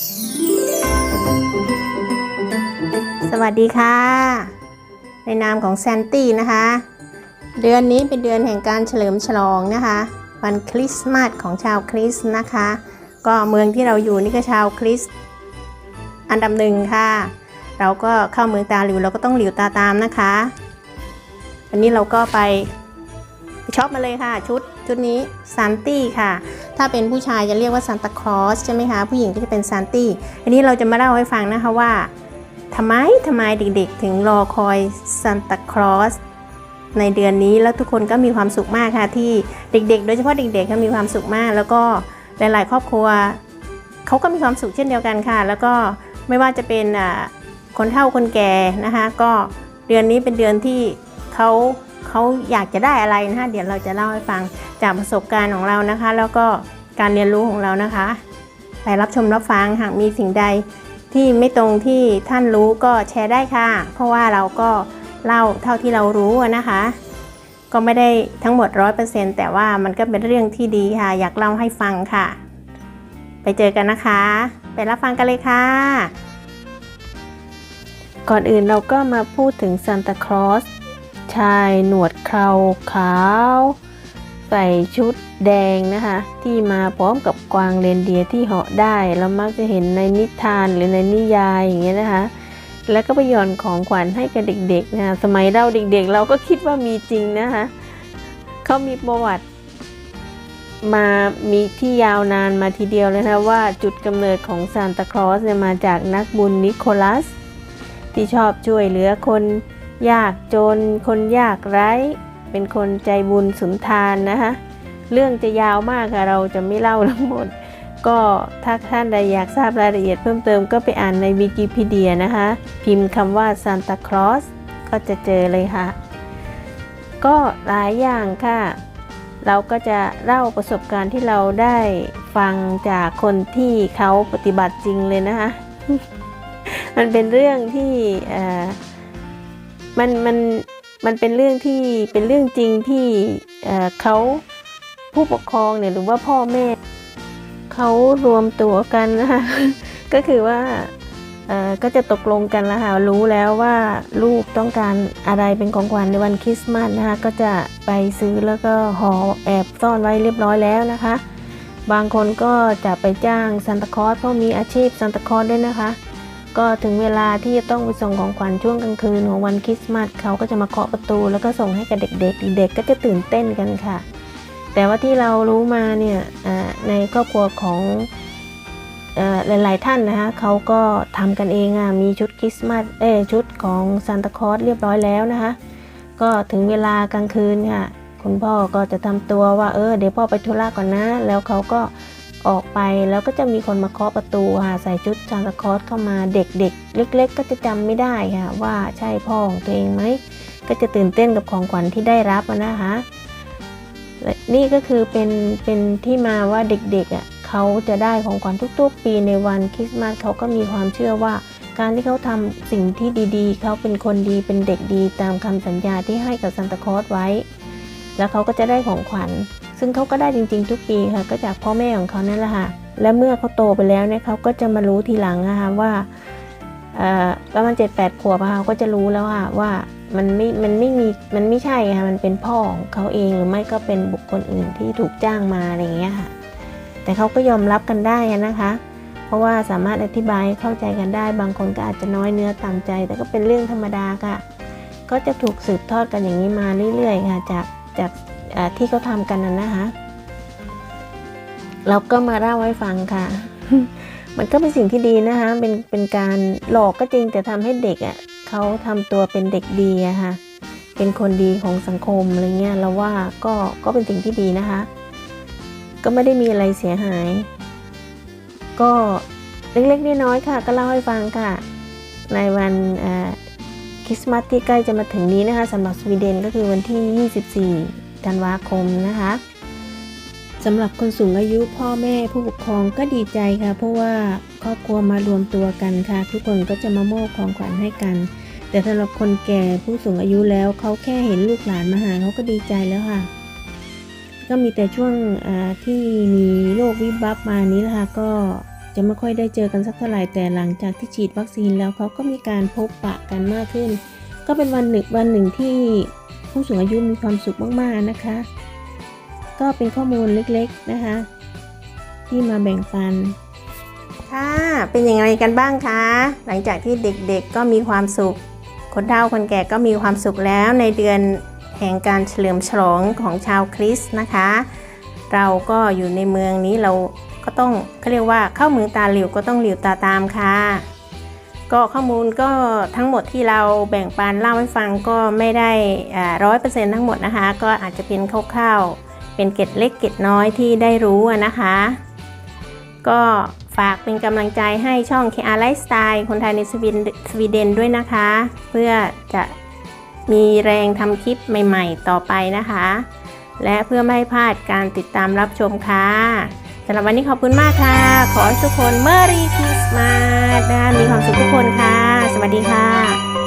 สวัสดีค่ะ ในนามของแซนตี้นะคะ เดือนนี้เป็นเดือนแห่งการเฉลิมฉลองนะคะ วันคริสต์มาสของชาวคริสต์นะคะ ก็เมืองที่เราอยู่นี่ก็ชาวคริสต์อันดับหนึ่งค่ะ เราก็เข้าเมืองตาหลิวเราก็ต้องหลิวตาตามนะคะวันนี้เราก็ไปช็อปมาเลยค่ะชุด ชุดนี้ซันตี้ค่ะ ถ้าเป็นผู้ชายจะเรียกว่าซานตาคลอสใช่ไหมคะ ผู้หญิงก็จะเป็นซานตี้อันนี้เราจะมาเล่าให้ฟังนะคะว่าทำไมทำไมเด็กๆ ถึงรอคอยซานตาคลอสในเดือนนี้แล้วทุกคนก็มีความสุขมากค่ะที่เด็กๆ โดยเฉพาะเด็กๆก็มีความสุขมาก แล้วก็หลายๆ ครอบครัวเขาก็มีความสุขเช่นเดียวกันค่ะ แล้วก็ไม่ว่าจะเป็นคนเฒ่าคนแก่นะคะ ก็เดือนนี้เป็นเดือนที่เขา เขาอยากจะได้อะไรนะคะเดี๋ยวเราจะเล่าให้ฟังจากประสบการณ์ของเรานะคะ แล้วก็การเรียนรู้ของเรานะคะ ไปรับชมรับฟังหากมีสิ่งใดที่ไม่ตรงที่ท่านรู้ก็แชร์ได้ค่ะ เพราะว่าเราก็เล่าเท่าที่เรารู้นะคะ ก็ไม่ได้ทั้งหมด 100%แต่ว่ามันก็เป็นเรื่องที่ดีค่ะ อยากเล่าให้ฟังค่ะ ไปเจอกันนะคะ ไปรับฟังกันเลยค่ะ ก่อนอื่นเราก็มาพูดถึงซานตาคลอส ชายหนวดเคราขาว ใส่ชุดแดงนะคะ ที่มาพร้อมกับกวางเรนเดียร์ที่เหาะได้เรามักจะเห็นในนิทานหรือในนิยายอย่างเงี้ยนะคะ แล้วก็ไปย่อนของขวัญให้กับเด็กๆนะคะสมัยเราเด็กๆ เราก็คิดว่ามีจริงนะคะเขามีประวัติมามีที่ยาวนานมาทีเดียวเลยนะว่าจุดกำเนิดของซานตาคลอสเนี่ยมาจากนักบุญนิโคลัส ที่ชอบช่วยเหลือคน ยากจน คนยากไร้ เป็นคนใจบุญสุนทานนะคะเรื่องจะยาวมากค่ะเราจะไม่เล่าทั้งหมด ก็ถ้าท่านใดอยากทราบรายละเอียดเพิ่มเติมก็ไปอ่านในวิกิพีเดียนะคะ พิมพ์คำว่าซานตาคลอสก็จะเจอเลยค่ะ ก็หลายอย่างค่ะ เราก็จะเล่าประสบการณ์ที่เราได้ฟังจากคนที่เขาปฏิบัติจริงเลยนะคะ มันเป็นเรื่องที่ออ มันมันมันเป็นเรื่องที่เป็นเรื่องจริงที่เเขาผู้ปกครองเนี่ยหรือว่าพ่อแม่เขารวมตัวกันนะคะก็คือว่าก็จะตกลงกันแล้วค่ะรู้แล้วว่าลูกต้องการอะไรเป็นของขวัญในวันคริสต์มาสนะคะก็จะไปซื้อแล้วก็ห่อแอบซ่อนไว้เรียบร้อยแล้วนะคะ บางคนก็จะไปจ้างซานตาคลอสเพราะมีอาชีพซานตาคลอสด้วยนะคะ ก็ถึงเวลาที่จะต้องไปส่งของขวัญช่วงกลางคืนของวันคริสต์มาสเขาก็จะมาเคาะประตู แล้วก็ส่งให้กับเด็กๆ เด็กๆ ก็จะตื่นเต้นกันค่ะ แต่ว่าที่เรารู้มาเนี่ยในครอบครัวของอหลายๆท่านนะคะเขาก็ทำกันเองอะมีชุดคริสต์มาสเอชุดของซานตาคลอสเรียบร้อยแล้วนะคะก็ถึงเวลากลางคืนค่ะคุณพ่อก็จะทำตัวว่าเออเดี๋ยวพ่อไปธุระก่อนนะ แล้วเขาก็ ออกไปแล้วก็จะมีคนมาเคาะประตูค่ะใส่ชุดซานตาคลอสเข้ามาเด็กๆเล็ก ๆ ก็จะจำไม่ได้ค่ะว่าใช่พ่อของตัวเองไหมก็จะตื่นเต้นกับของขวัญที่ได้รับนะคะนี่ก็คือเป็นเป็นที่มาว่าเด็กๆอะเขาจะได้ของขวัญทุกๆ ปีในวันคริสต์มาสเขาก็มีความเชื่อว่า การที่เขาทำสิ่งที่ดีๆ เขาเป็นคนดีเป็นเด็กดีตามคำสัญญาที่ให้กับซานตาคลอสไว้ แล้วเขาก็จะได้ของขวัญ ซึ่งเขาก็ได้จริงๆทุกปีค่ะ ก็จากพ่อแม่ของเขานั่นแหละค่ะ และเมื่อเขาโตไปแล้วเนี่ยเขาก็จะมารู้ทีหลังนะคะว่าประมาณเจ็ดแปดขวบอะค่ะเขาก็จะรู้แล้วค่ะว่ามันไม่ มันไม่มี มันไม่ใช่ค่ะ มันเป็นพ่อของเขาเองหรือไม่ก็เป็นบุคคลอื่นที่ถูกจ้างมาอะไรอย่างเงี้ยค่ะ แต่เขาก็ยอมรับกันได้นะคะ เพราะว่าสามารถอธิบายเข้าใจกันได้ บางคนก็อาจจะน้อยเนื้อต่ำใจ แต่ก็เป็นเรื่องธรรมดาค่ะ ก็จะถูกสืบทอดกันอย่างนี้มาเรื่อยๆค่ะ จาก จาก ที่เขาทำกันนะนะคะ เราก็มาเล่าให้ฟังค่ะ มันก็เป็นสิ่งที่ดีนะคะ เป็นเป็นการหลอกก็จริงแต่ทำให้เด็กอะ่ะเขาทำตัวเป็นเด็กดีอะค่ะ เป็นคนดีของสังคมอะไรเงี้ยเราว่าก็ก็เป็นสิ่งที่ดีนะคะ ก็ไม่ได้มีอะไรเสียหาย ก็เล็กๆน้อยๆค่ะ ก็เล่าให้ฟังค่ะ ในวันคริสต์มาสที่ใกล้จะมาถึงนี้นะคะสำหรับสวีเดนก็คือวันที่ 24 ธันวาคมนะคะสำหรับคนสูงอายุพ่อแม่ผู้ปกครองก็ดีใจค่ะ เพราะว่าครอบครัวมารวมตัวกันค่ะ ทุกคนก็จะมามอบของขวัญให้กัน แต่สำหรับคนแก่ผู้สูงอายุแล้วเขาแค่เห็นลูกหลานมาหาเขาก็ดีใจแล้วค่ะ ก็มีแต่ช่วงที่มีโรควิบัติมานี้แหละคะก็จะไม่ค่อยได้เจอกันสักเท่าไหร่แต่หลังจากที่ฉีดวัคซีนแล้วเขาก็มีการพบปะกันมากขึ้น ก็เป็นวันหนึ่งวันหนึ่งที่ ผู้สูงอายุมีความสุขมากๆนะคะ ก็เป็นข้อมูลเล็กๆนะคะ ที่มาแบ่งปัน ค่ะ เป็นยังไงกันบ้างคะ หลังจากที่เด็กๆก็มีความสุข คนเฒ่าคนแก่ก็มีความสุขแล้วในเดือนแห่งการเฉลิมฉลองของชาวคริสต์นะคะ เราก็อยู่ในเมืองนี้เราก็ต้องเขาเรียกว่าเข้าเมืองตาหลิวก็ต้องหลิวตาตามค่ะ ก็ข้อมูลก็ทั้งหมดที่เราแบ่งปันเล่าให้ฟังก็ไม่ได้ร้อยเปอร์เซ็นต์ทั้งหมดนะคะ ก็อาจจะเป็นคร่าวๆเป็นเกร็ดเล็กเกร็ดน้อยที่ได้รู้นะคะ ก็ฝากเป็นกำลังใจให้ช่อง KR Lifestyle คนไทยในสวีเดนสวีเดนด้วยนะคะ เพื่อจะมีแรงทำคลิปใหม่ ๆ ต่อไปนะคะ และเพื่อไม่พลาดการติดตามรับชมค่ะำหรับวันนี้ขอบคุณมากค่ะ ขอให้ทุกคน Merry Christmas นะมีความสุขทุกคนค่ะ สวัสดีค่ะ